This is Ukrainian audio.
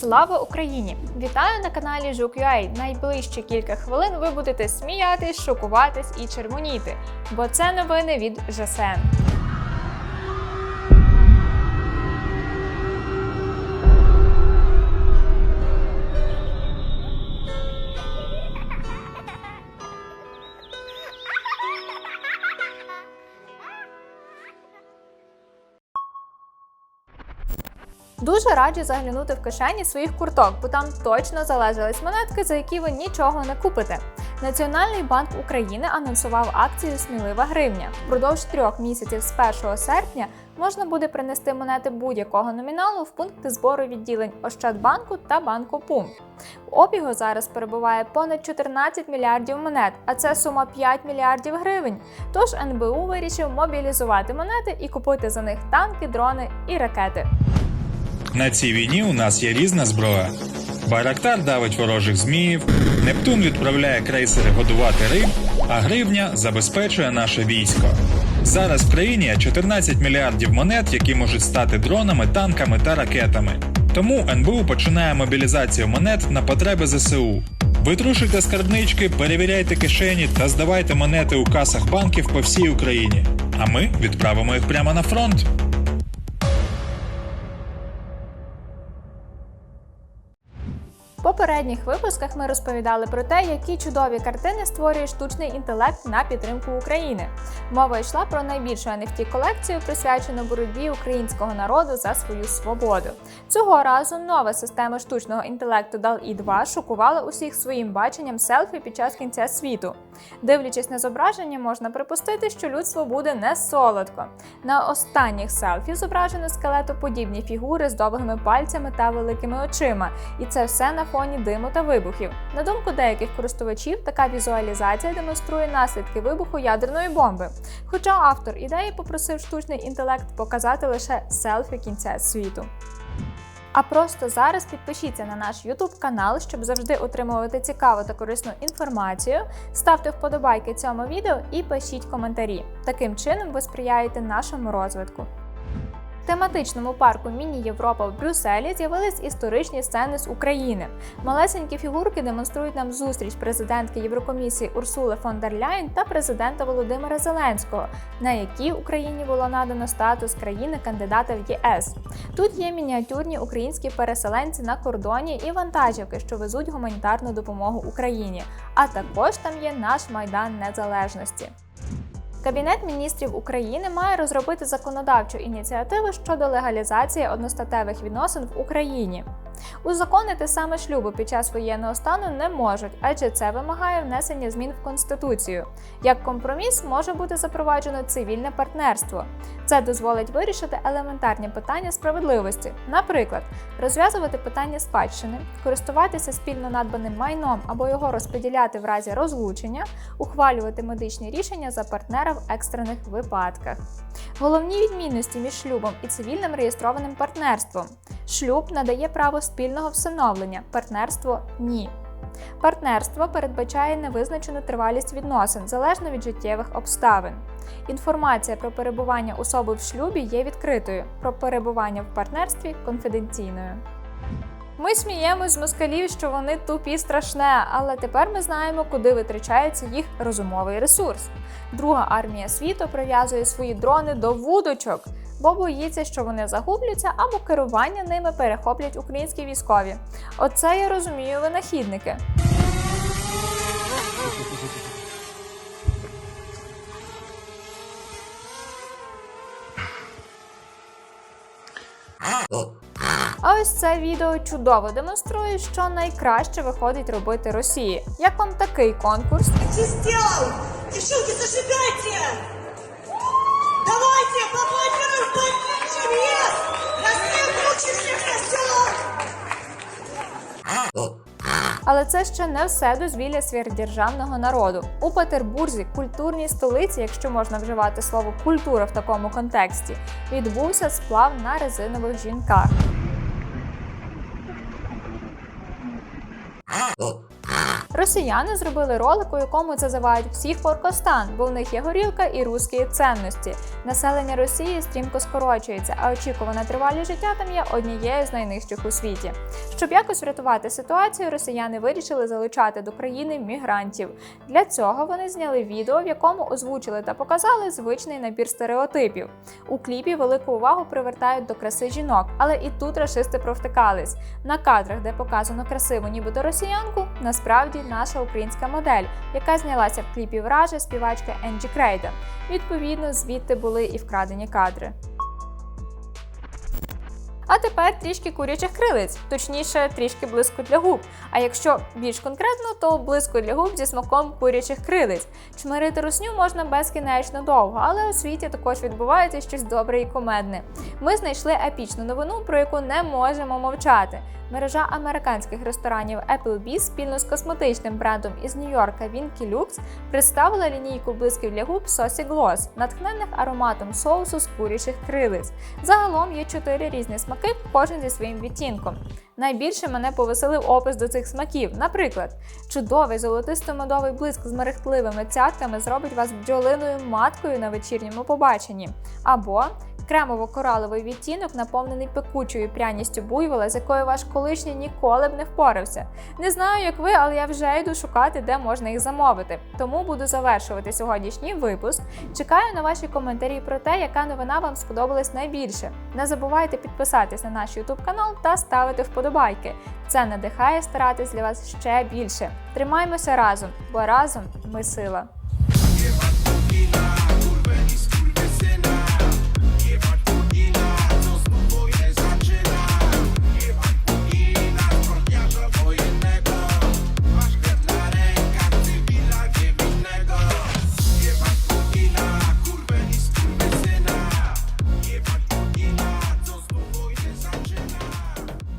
Слава Україні! Вітаю на каналі Жук.ua. Найближчі кілька хвилин ви будете сміятись, шокуватись і червоніти, бо це новини від ЖСН. Дуже раджу заглянути в кишені своїх курток, бо там точно залежались монетки, за які ви нічого не купите. Національний банк України анонсував акцію Смілива гривня. Впродовж трьох місяців з 1 серпня можна буде принести монети будь-якого номіналу в пункти збору відділень Ощадбанку та банку Пумп. В обігу зараз перебуває понад 14 мільярдів монет, а це сума 5 мільярдів гривень. Тож НБУ вирішив мобілізувати монети і купити за них танки, дрони і ракети. На цій війні у нас є різна зброя. Байрактар давить ворожих зміїв, Нептун відправляє крейсери годувати риб, а гривня забезпечує наше військо. Зараз в країні 14 мільярдів монет, які можуть стати дронами, танками та ракетами. Тому НБУ починає мобілізацію монет на потреби ЗСУ. Витрушуйте скарбнички, перевіряйте кишені та здавайте монети у касах банків по всій Україні. А ми відправимо їх прямо на фронт. Попередніх випусках ми розповідали про те, які чудові картини створює штучний інтелект на підтримку України. Мова йшла про найбільшу nft колекцію, присвячену боротьбі українського народу за свою свободу. Цього разу нова система штучного інтелекту DALL-E 2 шокувала усіх своїм баченням селфі під час кінця світу. Дивлячись на зображення, можна припустити, що людство буде не солодко. На останніх селфі зображено скелетоподібні фігури з довгими пальцями та великими очима, і це все на фоні диму та вибухів. На думку деяких користувачів, така візуалізація демонструє наслідки вибуху ядерної бомби. Хоча автор ідеї попросив штучний інтелект показати лише селфі кінця світу. А просто зараз підпишіться на наш YouTube канал, щоб завжди отримувати цікаву та корисну інформацію. Ставте вподобайки цьому відео і пишіть коментарі. Таким чином ви сприяєте нашому розвитку. Тематичному парку Міні Європа в Брюсселі з'явились історичні сцени з України. Малесенькі фігурки демонструють нам зустріч президентки Єврокомісії Урсули фон дер Ляєн та президента Володимира Зеленського, на якій Україні було надано статус країни-кандидата в ЄС. Тут є мініатюрні українські переселенці на кордоні і вантажівки, що везуть гуманітарну допомогу Україні. А також там є наш майдан незалежності. Кабінет міністрів України має розробити законодавчу ініціативу щодо легалізації одностатевих відносин в Україні. Узаконити саме шлюби під час воєнного стану не можуть, адже це вимагає внесення змін в конституцію. Як компроміс може бути запроваджено цивільне партнерство. Це дозволить вирішити елементарні питання справедливості, наприклад, розв'язувати питання спадщини, користуватися спільно надбаним майном або його розподіляти в разі розлучення, ухвалювати медичні рішення за партнера в екстрених випадках. Головні відмінності між шлюбом і цивільним реєстрованим партнерством. Шлюб надає право спільного всиновлення, партнерство ні. Партнерство передбачає невизначену тривалість відносин залежно від життєвих обставин. Інформація про перебування особи в шлюбі є відкритою, про перебування в партнерстві конфіденційною. Ми сміємось з москалів, що вони тупі страшне, але тепер ми знаємо, куди витрачається їх розумовий ресурс. Друга армія світу прив'язує свої дрони до вудочок, бо боїться, що вони загубляться або керування ними перехоплять українські військові. Оце я розумію винахідники. А ось це відео чудово демонструє, що найкраще виходить робити Росії. Як вам такий конкурс? Девчонки, зажигайте! Але це ще не все дозвілля сверхдержавного народу. У Петербурзі, культурній столиці, якщо можна вживати слово культура в такому контексті, відбувся сплав на резинових жінках. Росіяни зробили ролик, у якому зазивають всіх в Оркостан, бо в них є горілка і русські цінності. Населення Росії стрімко скорочується, а очікувана тривалість життя там є однією з найнижчих у світі. Щоб якось врятувати ситуацію, росіяни вирішили залучати до країни мігрантів. Для цього вони зняли відео, в якому озвучили та показали звичний набір стереотипів. У кліпі велику увагу привертають до краси жінок, але і тут рашисти провтикались. На кадрах, де показано красиву, нібито росіянку, насправді наша українська модель, яка знялася в кліпі враже співачка Енджі Крейден. Відповідно, звідти були і вкрадені кадри. А тепер трішки курячих крилиць, точніше, трішки блиску для губ. А якщо більш конкретно, то блиску для губ зі смаком курячих крилиць. Чмирити русню можна безкінечно довго, але у світі також відбувається щось добре і комедне. Ми знайшли епічну новину, про яку не можемо мовчати. Мережа американських ресторанів Applebee's спільно з косметичним брендом із Нью-Йорка Winky Lux представила лінійку блисків для губ Saucy Gloss, натхнених ароматом соусу з курячих крилиць. Загалом є чотири різні смаки, кожен зі своїм відтінком. Найбільше мене повеселив опис до цих смаків. Наприклад, чудовий золотисто-медовий блиск з мерехтливими цятками зробить вас бджолиною маткою на вечірньому побаченні. Або кремово-кораловий відтінок, наповнений пекучою пряністю буйвола, з якою ваш колишній ніколи б не впорався. Не знаю, як ви, але я вже йду шукати, де можна їх замовити. Тому буду завершувати сьогоднішній випуск. Чекаю на ваші коментарі про те, яка новина вам сподобалась найбільше. Не забувайте підписатись на наш YouTube канал та ставити вподобайки. Це надихає старатись для вас ще більше. Тримаймося разом, бо разом ми сила.